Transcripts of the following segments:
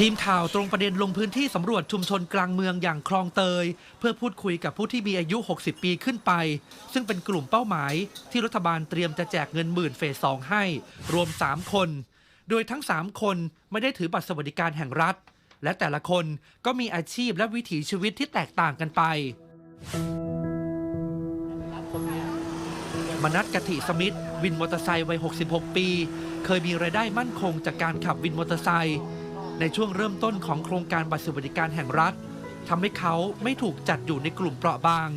ทีมข่าวตรงประเด็นลงพื้นที่สำรวจชุมชนกลางเมืองอย่างคลองเตย เพื่อพูดคุยกับผู้ที่มีอายุ 60 ปีขึ้นไป ซึ่งเป็นกลุ่มเป้าหมาย ที่รัฐบาลเตรียมจะแจกเงินหมื่นเฟสสองให้ รวม 3 คน โดยทั้ง 3 คนไม่ได้ถือบัตรสวัสดิการแห่งรัฐ และแต่ละคนก็มีอาชีพและวิถีชีวิตที่แตกต่างกันไป มนัทกติสมิธวินมอเตอร์ไซค์วัย 66 ปี เคยมีรายได้มั่นคงจากการขับวินมอเตอร์ไซค์ ในช่วงเริ่มต้นของโครงการบัตรสวัสดิการแห่งรัฐทำให้เขาไม่ถูกจัดอยู่ในกลุ่มเปราะบาง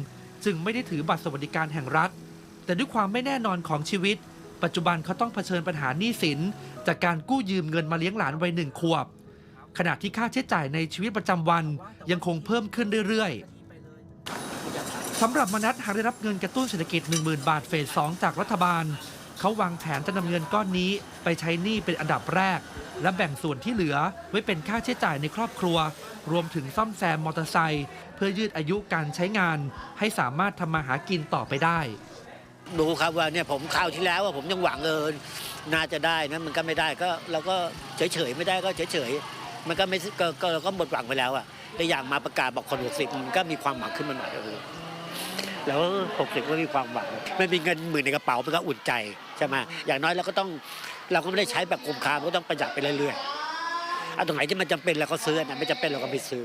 จึงไม่ได้ถือบัตรสวัสดิการแห่งรัฐ แต่ด้วยความไม่แน่นอนของชีวิต ปัจจุบันเขาต้องเผชิญปัญหาหนี้สิน จากการกู้ยืมเงินมาเลี้ยงหลานวัยหนึ่งขวบ ขณะที่ค่าใช้จ่ายในชีวิตประจำวันยังคงเพิ่มขึ้นเรื่อยๆสำหรับมนัทหากได้รับเงินกระตุ้นเศรษฐกิจ 10,000 บาทเฟส 2 จากรัฐบาล เขาวางแผนจะนำเงินก้อนนี้ไปใช้หนี้เป็นอันดับแรก และแบ่งส่วนที่เหลือไว้เป็นค่าใช้จ่ายในครอบครัว รวมถึงซ่อมแซมมอเตอร์ไซค์เพื่อยืดอายุการใช้งาน ให้สามารถทำมาหากินต่อไปได้ ดูครับว่าเนี่ยผมคราวที่แล้วว่าผมยังหวังเอินน่าจะได้นะมันก็ไม่ได้ก็เราก็เฉยๆไม่ได้ก็เฉยๆมันก็ไม่ก็ก็เราก็หมดหวังไปแล้วอะแต่อย่างมาประกาศบอกคนหกสิบมันก็มีความหวังขึ้นมาหน่อยเออ แล้วหกสิบก็มีความหวังไม่มีเงินหมื่นในกระเป๋ามันก็อุ่นใจใช่ไหมอย่างน้อยเราก็ต้องเราก็ไม่ได้ใช้แบบคุ้มค่าเราก็ต้องประหยัดไปเรื่อยๆเอาตรงไหนที่มันจำเป็นเราก็ซื้ออันไหนะไม่จำเป็นเราก็ไม่ซื้อ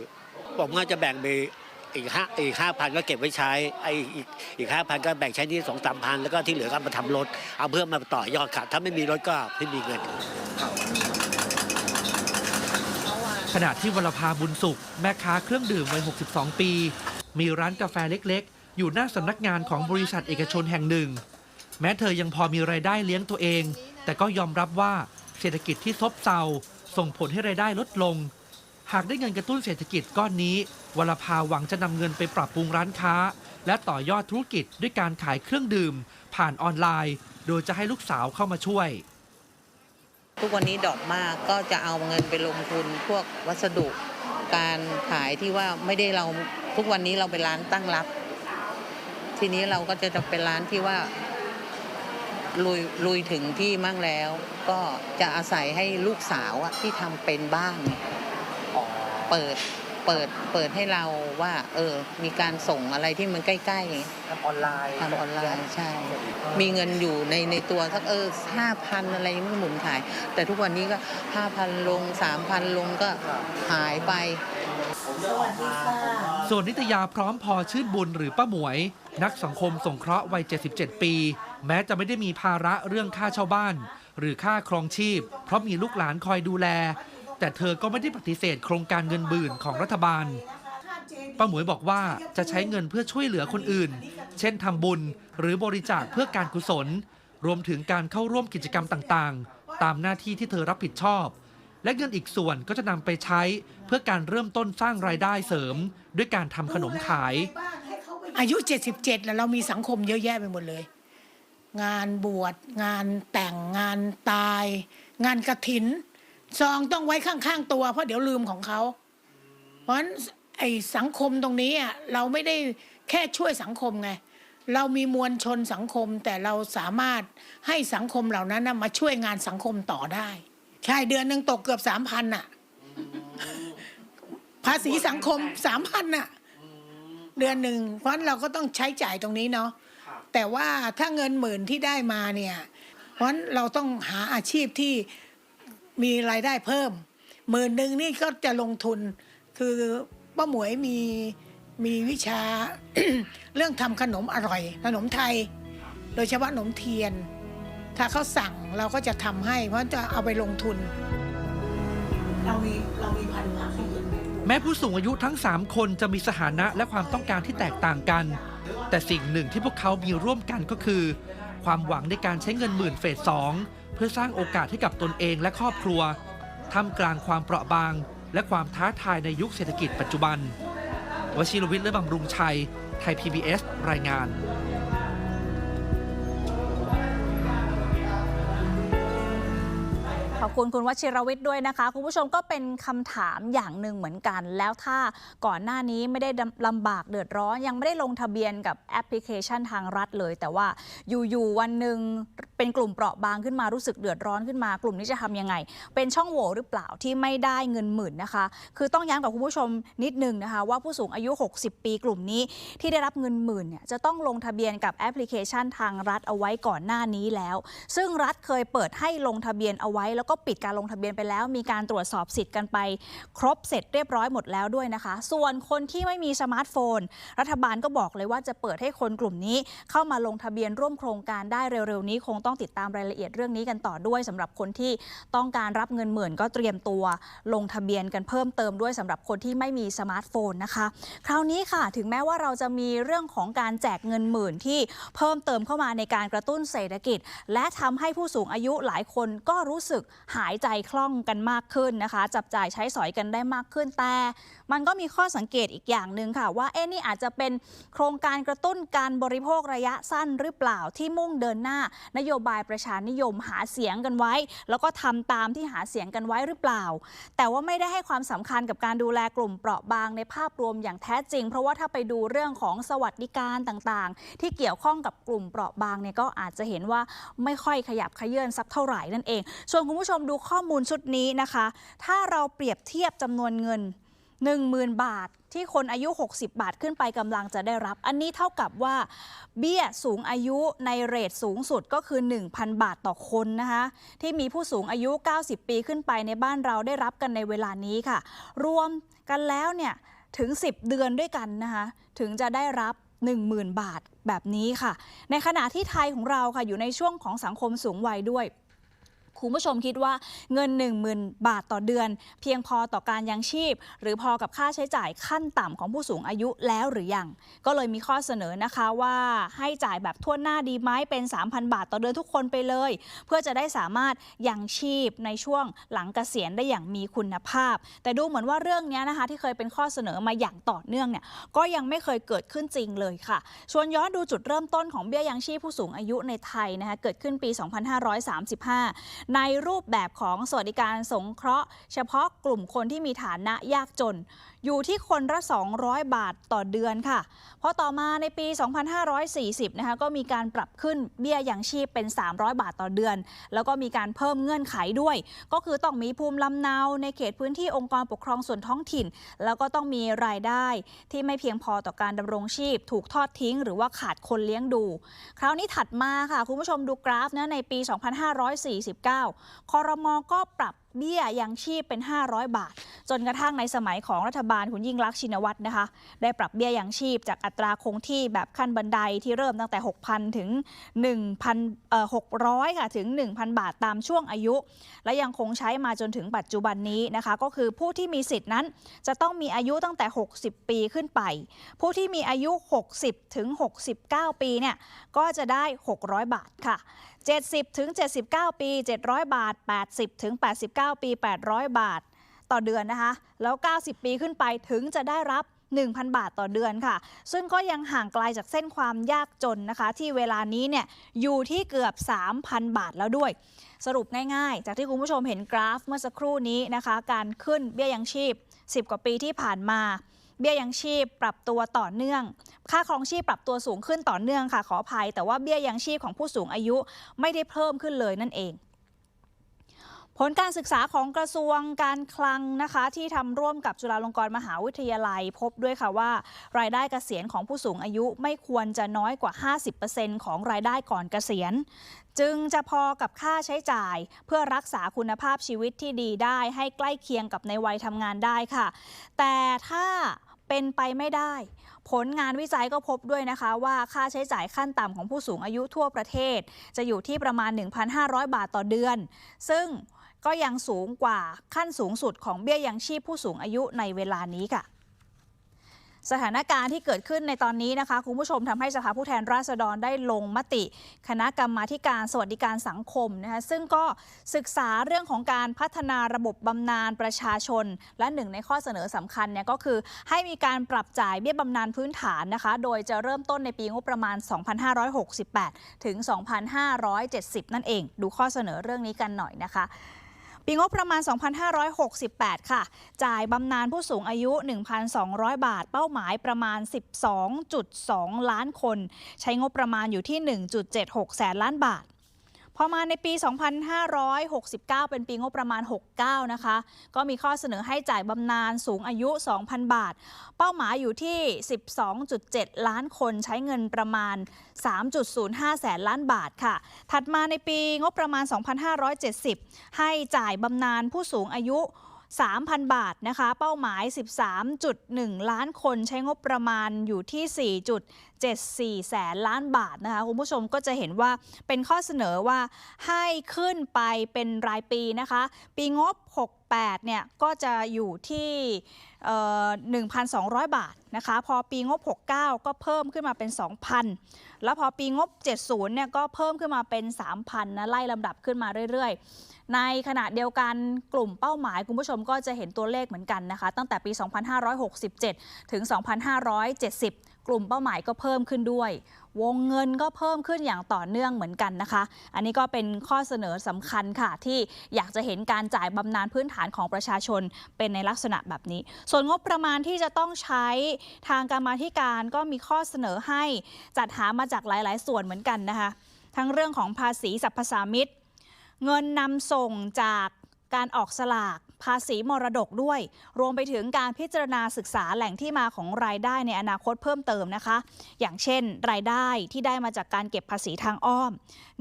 ผมก็จะแบ่งไปอีกห้าอีกห้าพันก็เก็บไว้ใช้ไออีกอีกห้าพันก็แบ่งใช้ที่สองสามพันแล้วก็ที่เหลือก็มาทำรถ เอาเพื่อมาต่อยอดค่ะถ้าไม่มีรถก็ไม่มีเงินขณะที่วรภาบุญสุข แม่ค้าเครื่องดื่มวัย 62 ปี มีร้านกาแฟเล็กๆ อยู่หน้าสำนักงานของบริษัทเอกชนแห่งหนึ่ง แม้เธอยังพอมีรายได้เลี้ยงตัวเอง แต่ก็ยอมรับว่าเศรษฐกิจที่ซบเซาส่งผลให้รายได้ลดลง หากได้เงินกระตุ้นเศรษฐกิจก้อนนี้วรภาหวังจะนำเงินไปปรับปรุงร้านค้า และต่อยอดธุรกิจด้วยการขายเครื่องดื่ม ผ่านออนไลน์ โดยจะให้ลูกสาวเข้ามาช่วย ทุกวันนี้ดอกมากก็จะเอาเงินไปลงทุนพวกวัสดุ การขายที่ว่าไม่ได้เราทุกวันนี้เราเป็นร้านตั้งรับ ทีนี้เราก็จะจะเป็นร้านที่ว่าลุยลุยถึงที่มั่งแล้ว ก็จะอาศัยให้ลูกสาวอะที่ทำเป็นบ้างเปิดเปิดเปิดให้เราว่า เออ มีการส่งอะไรที่มันใกล้ๆทำออนไลน์ทำออนไลน์ใช่ มีเงินอยู่ในในตัวสักเออห้าพันอะไรไม่หมุนขาย แต่ทุกวันนี้ก็ห้าพันลงสามพันลงก็หายไป ส่วนนิตยาพร้อมพอชื่นบุญหรือป้าหมวย นักสังคมสงเคราะห์วัย 77 ปี แม้จะไม่ได้มีภาระเรื่องค่าเช่าบ้าน หรือค่าครองชีพ เพราะมีลูกหลานคอยดูแล แต่เธอก็ไม่ได้ปฏิเสธโครงการเงินบื่นของรัฐบาลป้าหมวยบอกว่าจะใช้เงินเพื่อช่วยเหลือคนอื่น เช่นทำบุญหรือบริจาคเพื่อการกุศล รวมถึงการเข้าร่วมกิจกรรมต่างๆ ตามหน้าที่ที่เธอรับผิดชอบ และเงินอีกส่วนก็จะนำไปใช้เพื่อการเริ่มต้นสร้างรายได้เสริม ด้วยการทำขนมขาย อายุ 77 แล้วเรามีสังคมเยอะแยะไปหมดเลย งานบวชงานแต่งงานตาย งานกระถินซองต้องไว้ข้างๆตัว เพราะเดี๋ยวลืมของเขา เพราะฉะนั้นไอ้สังคมตรงนี้อะเราไม่ได้แค่ช่วยสังคมไงเรามีมวลชนสังคมแต่เราสามารถให้สังคมเหล่านั้นน่ะมาช่วยงานสังคมต่อได้ ใช่เดือนหนึ่งตกเกือบสามพันอะภาษีสังคมสามพันอะ เดือนหนึ่งเพราะฉะนั้นเราก็ต้องใช้จ่ายตรงนี้เนาะแต่ว่าถ้าเงินหมื่นที่ได้มาเนี่ย เพราะฉะนั้นเราต้องหาอาชีพที่มีรายได้เพิ่มหมื่นหนึ่งนี่ก็จะลงทุนคือป้าหมวยมีมีวิชาเรื่องทำขนมอร่อย ขนมไทย โดยเฉพาะขนมเทียน ถ้าเขาสั่งเราก็จะทำให้ เพราะจะเอาไปลงทุน เรามีเรามีพันธุ์ผักให้เยอะ แม้ผู้สูงอายุทั้ง 3 คนจะมีสถานะและความต้องการที่แตกต่างกัน แต่สิ่งหนึ่งที่พวกเขามีร่วมกันก็คือ ความหวังในการใช้เงินหมื่นเฟสสองเพื่อสร้างโอกาสให้กับตนเองและครอบครัวท่ามกลางความเปราะบาง และความท้าทายในยุคเศรษฐกิจปัจจุบันวชิรวิทย์และบำรุงชัย ไทย PBS รายงาน อบคุณคุณวชิรวิทย์ด้วยนะคะ คุณผู้ชมก็เป็นคำถามอย่างหนึ่งเหมือนกัน แล้วถ้าก่อนหน้านี้ไม่ได้ลำบากเดือดร้อน ยังไม่ได้ลงทะเบียนกับแอปพลิเคชันทางรัฐเลย แต่ว่าอยู่ๆวันหนึ่งเป็นกลุ่มเปราะบางขึ้นมารู้สึกเดือดร้อนขึ้นมา กลุ่มนี้จะทำยังไง เป็นช่องโหว่หรือเปล่าที่ไม่ได้เงินหมื่นนะคะ คือต้องย้ำกับคุณผู้ชมนิดนึงนะคะ ว่าผู้สูงอายุ 60 ปีกลุ่มนี้ที่ได้รับเงินหมื่นเนี่ยจะต้องลงทะเบียนกับแอปพลิเคชันทางรัฐเอาไว้ก่อนหน้านี้แล้ว ซึ่งรัฐเคยเปิดให้ลงทะเบียนเอาไว้แล้วก็ปิดการลงทะเบียนไปแล้ว มีการตรวจสอบสิทธิ์กันไป ครบเสร็จเรียบร้อยหมดแล้วด้วยนะคะ ส่วนคนที่ไม่มีสมาร์ทโฟน รัฐบาลก็บอกเลยว่าจะเปิดให้คนกลุ่มนี้ เข้ามาลงทะเบียนร่วมโครงการได้เร็วๆนี้ คงต้องติดตามรายละเอียดเรื่องนี้กันต่อด้วยสำหรับคนที่ต้องการรับเงินหมื่นก็เตรียมตัวลงทะเบียนกันเพิ่มเติมด้วยสำหรับคนที่ไม่มีสมาร์ทโฟนนะคะ คราวนี้ค่ะ ถึงแม้ว่าเราจะมีเรื่องของการแจกเงินหมื่นที่เพิ่มเติมเข้ามาในการกระตุ้นเศรษฐกิจ และทำให้ผู้สูงอายุหลายคนก็รู้สึกหายใจคล่องกันมากขึ้นนะคะ จับจ่ายใช้สอยกันได้มากขึ้นแต่ มันก็มีข้อสังเกตอีกอย่างหนึ่งค่ะ ว่าเอ๊นี่อาจจะเป็นโครงการกระตุ้นการบริโภคระยะสั้นหรือเปล่าที่มุ่งเดินหน้า นโยบายประชานิยมหาเสียงกันไว้ แล้วก็ทำตามที่หาเสียงกันไว้หรือเปล่า แต่ว่าไม่ได้ให้ความสำคัญกับการดูแลกลุ่มเปราะบางในภาพรวมอย่างแท้จริง เพราะว่าถ้าไปดูเรื่องของสวัสดิการต่างๆ ที่เกี่ยวข้องกับกลุ่มเปราะบางเนี่ยก็อาจจะเห็นว่าไม่ค่อยขยับขยื่นสักเท่าไหร่นั่นเองส่วนคุณผู้ชมมดูข้อมูลชุดนี้นะคะ ถ้าเราเปรียบเทียบจำนวนเงิน 10,000 บาท ที่คนอายุ 60 บาทขึ้นไปกำลังจะได้รับ อันนี้เท่ากับว่า เบี้ยสูงอายุในเรทสูงสุดก็คือ 1,000 บาทต่อคนนะคะ ที่มีผู้สูงอายุ 90 ปีขึ้นไปในบ้านเราได้รับกันในเวลานี้ค่ะ รวมกันแล้วเนี่ยถึง 10 เดือนด้วยกันนะคะถึงจะได้รับ 10,000 บาทแบบนี้ค่ะ ในขณะที่ไทยของเราค่ะอยู่ในช่วงของสังคมสูงวัยด้วย คุณผู้ชมคิดว่าเงิน 10,000 บาทต่อเดือน เพียงพอต่อการยังชีพ หรือพอกับค่าใช้จ่ายขั้นต่ำของผู้สูงอายุแล้วหรือยัง ก็เลยมีข้อเสนอนะคะว่าให้จ่ายแบบทั่วหน้าดีไหมเป็น 3,000 บาทต่อเดือนทุกคนไปเลย เพื่อจะได้สามารถยังชีพในช่วงหลังเกษียณได้อย่างมีคุณภาพ แต่ดูเหมือนว่าเรื่องนี้นะคะที่เคยเป็นข้อเสนอมาอย่างต่อเนื่องเนี่ยก็ยังไม่เคยเกิดขึ้นจริงเลยค่ะ ชวนย้อนดูจุดเริ่มต้นของเบี้ยยังชีพผู้สูงอายุในไทยนะคะเกิดขึ้นปี 2535ในรูปแบบของสวัสดิการสงเคราะห์ เฉพาะกลุ่มคนที่มีฐานะยากจนอยู่ที่คนละ 200 บาทต่อเดือนค่ะพอต่อมาในปี 2540 นะคะก็มีการปรับขึ้นเบี้ยยังชีพเป็น 300 บาทต่อเดือน แล้วก็มีการเพิ่มเงื่อนไขด้วย ก็คือต้องมีภูมิลำเนาในเขตพื้นที่องค์กรปกครองส่วนท้องถิ่น แล้วก็ต้องมีรายได้ที่ไม่เพียงพอต่อการดำรงชีพ ถูกทอดทิ้ง หรือว่าขาดคนเลี้ยงดู คราวนี้ถัดมาค่ะ คุณผู้ชมดูกราฟนะในปี 2549 คอรมอก็ปรับเบี้ยยังชีพเป็น 500 บาท จนกระทั่งในสมัยของรัฐบาลคุณยิ่งรักชินวัตรนะคะ ได้ปรับเบี้ยยังชีพจากอัตราคงที่แบบขั้นบันไดที่เริ่มตั้งแต่ 6,000 ถึง 1,000เอ่อ600 ค่ะ ถึง 1,000 บาทตามช่วงอายุ และยังคงใช้มาจนถึงปัจจุบันนี้นะคะ ก็คือผู้ที่มีสิทธินั้นจะต้องมีอายุตั้งแต่ 60 ปีขึ้นไป ผู้ที่มีอายุ 60 ถึง 69 ปีเนี่ยก็จะได้ 600 บาทค่ะ70ถึง79 ปี 700 บาท 80ถึง89 ปี 800 บาท ต่อเดือนนะคะ แล้ว 90 ปีขึ้นไปถึงจะได้รับ 1,000 บาทต่อเดือนค่ะ ซึ่งก็ยังห่างไกลจากเส้นความยากจนนะคะ ที่เวลานี้เนี่ยอยู่ที่เกือบ 3,000 บาทแล้วด้วย สรุปง่ายๆ จากที่คุณผู้ชมเห็นกราฟเมื่อสักครู่นี้นะคะ การขึ้นเบี้ยยังชีพ 10 กว่าปีที่ผ่านมา เบี้ยยังชีพปรับตัวต่อเนื่อง ค่าครองชีพปรับตัวสูงขึ้นต่อเนื่องค่ะขออภัย แต่ว่าเบี้ยยังชีพของผู้สูงอายุไม่ได้เพิ่มขึ้นเลยนั่นเองผลการศึกษาของกระทรวงการคลังนะคะ ที่ทำร่วมกับจุฬาลงกรณ์มหาวิทยาลัย พบด้วยค่ะว่า รายได้เกษียณของผู้สูงอายุไม่ควรจะน้อยกว่า 50%ของรายได้ก่อนเกษียณ จึงจะพอกับค่าใช้จ่าย เพื่อรักษาคุณภาพชีวิตที่ดีได้ ให้ใกล้เคียงกับในวัยทำงานได้ค่ะ แต่ถ้า เป็นไปไม่ได้ ผลงานวิจัยก็พบด้วยนะคะว่าค่าใช้จ่ายขั้นต่ำของผู้สูงอายุทั่วประเทศ จะอยู่ที่ประมาณ 1,500 บาทต่อเดือน ซึ่งก็ยังสูงกว่าขั้นสูงสุดของเบี้ยยังชีพผู้สูงอายุในเวลานี้ค่ะ สถานการณ์ที่เกิดขึ้นในตอนนี้นะคะ คุณผู้ชมทำให้สภาผู้แทนราษฎรได้ลงมติ คณะกรรมาการสวัสดิการสังคมนะคะซึ่งก็ศึกษาเรื่องของการพัฒนาระบบบำนาญประชาชน และหนึ่งในข้อเสนอสำคัญเนี่ยก็คือให้มีการปรับจ่ายเบี้ยบำนาญพื้นฐานนะคะ โดยจะเริ่มต้นในปีงบประมาณ 2568 ถึง 2570 นั่นเอง ดูข้อเสนอเรื่องนี้กันหน่อยนะคะ ปีงบประมาณ 2568 ค่ะ จ่ายบำนาญผู้สูงอายุ 1,200 บาท เป้าหมายประมาณ 12.2 ล้านคน ใช้งบประมาณอยู่ที่ 1.76 แสนล้านบาท พอมาในปี 2569 เป็นปีงบประมาณ 69 นะคะ ก็มีข้อเสนอให้จ่ายบำนาญสูงอายุ 2,000 บาท เป้าหมายอยู่ที่ 12.7 ล้านคนใช้เงินประมาณ 3.05 แสนล้านบาทค่ะ ถัดมาในปีงบประมาณ 2570 ให้จ่ายบำนาญผู้สูงอายุ 3,000 บาทนะคะ เป้าหมาย 13.1 ล้านคนใช้งบประมาณอยู่ที่ 4.74 แสนล้านบาทนะคะ คุณผู้ชมก็จะเห็นว่าเป็นข้อเสนอว่าให้ขึ้นไปเป็นรายปีนะคะ ปีงบ 68 เนี่ย ก็จะอยู่ที่เอ่อ1,200 บาทนะคะ พอปีงบ 69 ก็เพิ่มขึ้นมาเป็น 2,000 แล้วพอปีงบ 70 เนี่ย ก็เพิ่มขึ้นมาเป็น 3,000 นะ ไล่ลำดับขึ้นมาเรื่อยๆ ในขณะเดียวกันกลุ่มเป้าหมายคุณผู้ชมก็จะเห็นตัวเลขเหมือนกันนะคะ ตั้งแต่ปี 2567 ถึง 2570 กลุ่มเป้าหมายก็เพิ่มขึ้นด้วย วงเงินก็เพิ่มขึ้นอย่างต่อเนื่องเหมือนกันนะคะ อันนี้ก็เป็นข้อเสนอสำคัญค่ะ ที่อยากจะเห็นการจ่ายบำนาญพื้นฐานของประชาชนเป็นในลักษณะแบบนี้ ส่วนงบประมาณที่จะต้องใช้ทางการมาธิการก็มีข้อเสนอให้จัดหามาจากหลาย ๆ ส่วนเหมือนกันนะคะ ทั้งเรื่องของภาษีสรรพสามิต เงินนำส่งจากการออกสลากภาษีมรดกด้วย รวมไปถึงการพิจารณาศึกษาแหล่งที่มาของรายได้ในอนาคตเพิ่มเติมนะคะ อย่างเช่น รายได้ที่ได้มาจากการเก็บภาษีทางอ้อม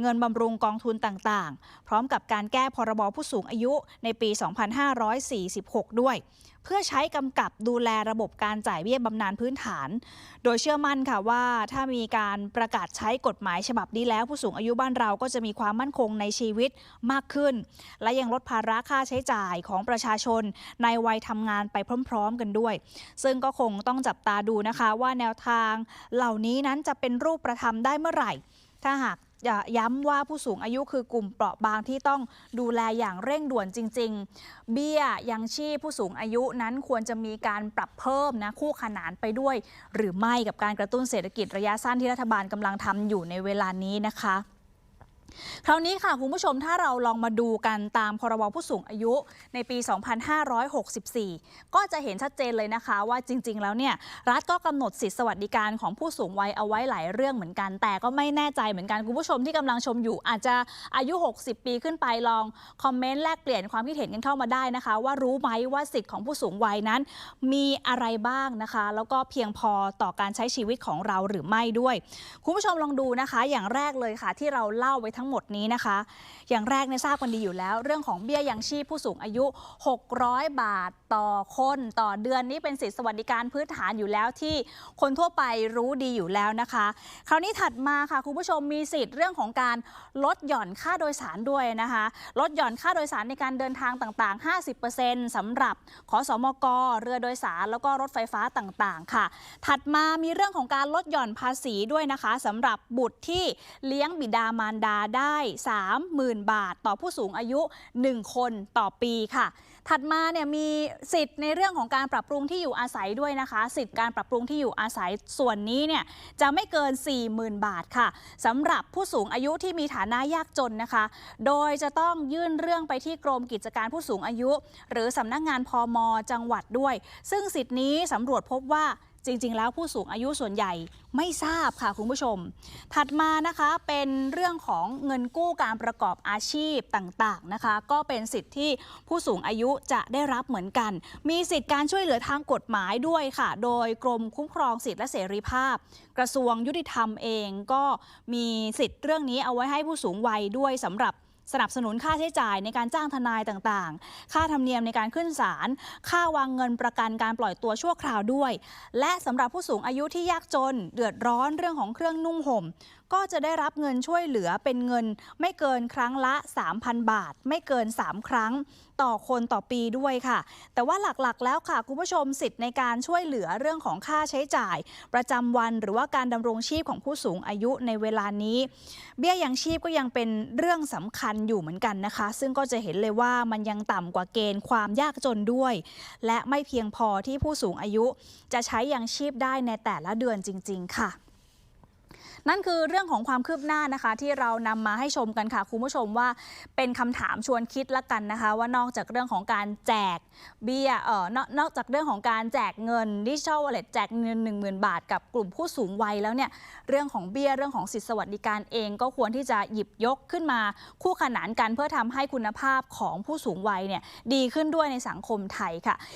เงินบำรุงกองทุนต่างๆ พร้อมกับการแก้พรบผู้สูงอายุในปี 2546 ด้วย พื่อใช้กำกับดูแลระบบการจ่ายเบี้ยบำนาญพื้นฐาน โดยเชื่อมั่นค่ะว่าถ้ามีการประกาศใช้กฎหมายฉบับนี้แล้ว ผู้สูงอายุบ้านเราก็จะมีความมั่นคงในชีวิตมากขึ้น และยังลดภาระค่าใช้จ่ายของประชาชนในวัยทำงานไปพร้อม ๆ กันด้วย ซึ่งก็คงต้องจับตาดูนะคะว่าแนวทางเหล่านี้นั้นจะเป็นรูปประทับได้เมื่อไหร่ ถ้าหาก ย้ำว่าผู้สูงอายุคือกลุ่มเปราะบางที่ต้องดูแลอย่างเร่งด่วนจริง ๆ เบี้ยยังชีพผู้สูงอายุนั้นควรจะมีการปรับเพิ่มนะคู่ขนานไปด้วย หรือไม่กับการกระตุ้นเศรษฐกิจระยะสั้นที่รัฐบาลกำลังทำอยู่ในเวลานี้นะคะ คราวนี้ค่ะคุณผู้ชมถ้าเราลองมาดูกันตามพรบผู้สูงอายุในปี 2564 ก็จะเห็นชัดเจนเลยนะคะ ว่าจริง ๆ แล้วเนี่ยรัฐก็กำหนดสิทธิสวัสดิการของผู้สูงวัยเอาไว้หลายเรื่องเหมือนกัน แต่ก็ไม่แน่ใจเหมือนกันคุณผู้ชมที่กำลังชมอยู่ อาจจะอายุ 60 ปีขึ้นไปลองคอมเมนต์แลกเปลี่ยนความคิดเห็นกันเข้ามาได้นะคะ ว่ารู้ไหมว่าสิทธิ์ของผู้สูงวัยนั้น มีอะไรบ้างนะคะ แล้วก็เพียงพอต่อการใช้ชีวิตของเราหรือไม่ด้วย คุณผู้ชมลองดูนะคะ อย่างแรกเลยค่ะที่เราเล่าไว้ทั้งหมดนี้นะคะ อย่างแรกเนี่ยทราบกันดีอยู่แล้ว เรื่องของเบี้ยยังชีพผู้สูงอายุ 600 บาทต่อคนต่อเดือนนี้เป็นสิทธิสวัสดิการพื้นฐานอยู่แล้วที่คนทั่วไปรู้ดีอยู่แล้วนะคะ คราวนี้ถัดมาค่ะคุณผู้ชมมีสิทธิ์เรื่องของการลดหย่อนค่าโดยสารด้วยนะคะลดหย่อนค่าโดยสารในการเดินทางต่าง ๆ 50%สำหรับขอสมกเรือโดยสารแล้วก็รถไฟฟ้าต่างๆ ค่ะ ถัดมามีเรื่องของการลดหย่อนภาษีด้วยนะคะสำหรับบุตรที่เลี้ยงบิดามารดาได้ 30,000 บาท ต่อผู้สูงอายุ 1 คนต่อปีค่ะ ถัดมาเนี่ยมีสิทธิ์ในเรื่องของการปรับปรุงที่อยู่อาศัยด้วยนะคะ สิทธิ์การปรับปรุงที่อยู่อาศัยส่วนนี้เนี่ยจะไม่เกิน 40,000 บาทค่ะสำหรับผู้สูงอายุที่มีฐานะยากจนนะคะ โดยจะต้องยื่นเรื่องไปที่กรมกิจการผู้สูงอายุ หรือสำนักงานพอมจังหวัดด้วย ซึ่งสิทธิ์นี้สำรวจพบว่า จริง ๆ แล้วผู้สูงอายุส่วนใหญ่ไม่ทราบค่ะคุณผู้ชม ถัดมานะคะเป็นเรื่องของเงินกู้การประกอบอาชีพต่างๆนะคะ ก็เป็นสิทธิ์ที่ผู้สูงอายุจะได้รับเหมือนกัน มีสิทธิ์การช่วยเหลือทางกฎหมายด้วยค่ะ โดยกรมคุ้มครองสิทธิและเสรีภาพ กระทรวงยุติธรรมเองก็มีสิทธิ์เรื่องนี้เอาไว้ให้ผู้สูงวัยด้วยสำหรับ สนับสนุนค่าใช้จ่ายในการจ้างทนายต่างๆ ค่าธรรมเนียมในการขึ้นศาล ค่าวางเงินประกันการปล่อยตัวชั่วคราวด้วย และสำหรับผู้สูงอายุที่ยากจน เดือดร้อนเรื่องของเครื่องนุ่งห่ม ก็จะได้รับเงินช่วยเหลือเป็นเงินไม่เกินครั้งละ 3,000 บาท ไม่เกิน 3 ครั้งต่อคนต่อปีด้วยค่ะ แต่ว่าหลักๆ แล้วค่ะ คุณผู้ชมสิทธิ์ในการช่วยเหลือเรื่องของค่าใช้จ่าย ประจำวันหรือว่าการดำรงชีพของผู้สูงอายุในเวลานี้ เบี้ยยังชีพก็ยังเป็นเรื่องสำคัญอยู่เหมือนกันนะคะ ซึ่งก็จะเห็นเลยว่ามันยังต่ำกว่าเกณฑ์ความยากจนด้วย และไม่เพียงพอที่ผู้สูงอายุ จะใช้ยังชีพได้ในแต่ละเดือนจริง ๆ ค่ะ นั่นคือเรื่องของความคืบหน้านะคะ ที่เรานำมาให้ชมกันค่ะคุณผู้ชมว่า เป็นคำถามชวนคิดละกันนะคะ ว่านอกจากเรื่องของการแจกเบี้ยเออนอกนอกจากเรื่องของการแจกเงินดิจิทัลวอลเล็ตแจกเงิน 10,000 บาท กับกลุ่มผู้สูงวัยแล้วเนี่ยเรื่องของเบี้ยเรื่องของสิทธิสวัสดิการเองก็ควรที่จะหยิบยกขึ้นมาคู่ขนานกันเพื่อทำให้คุณภาพของผู้สูงวัยเนี่ยดีขึ้นด้วยในสังคมไทยค่ะ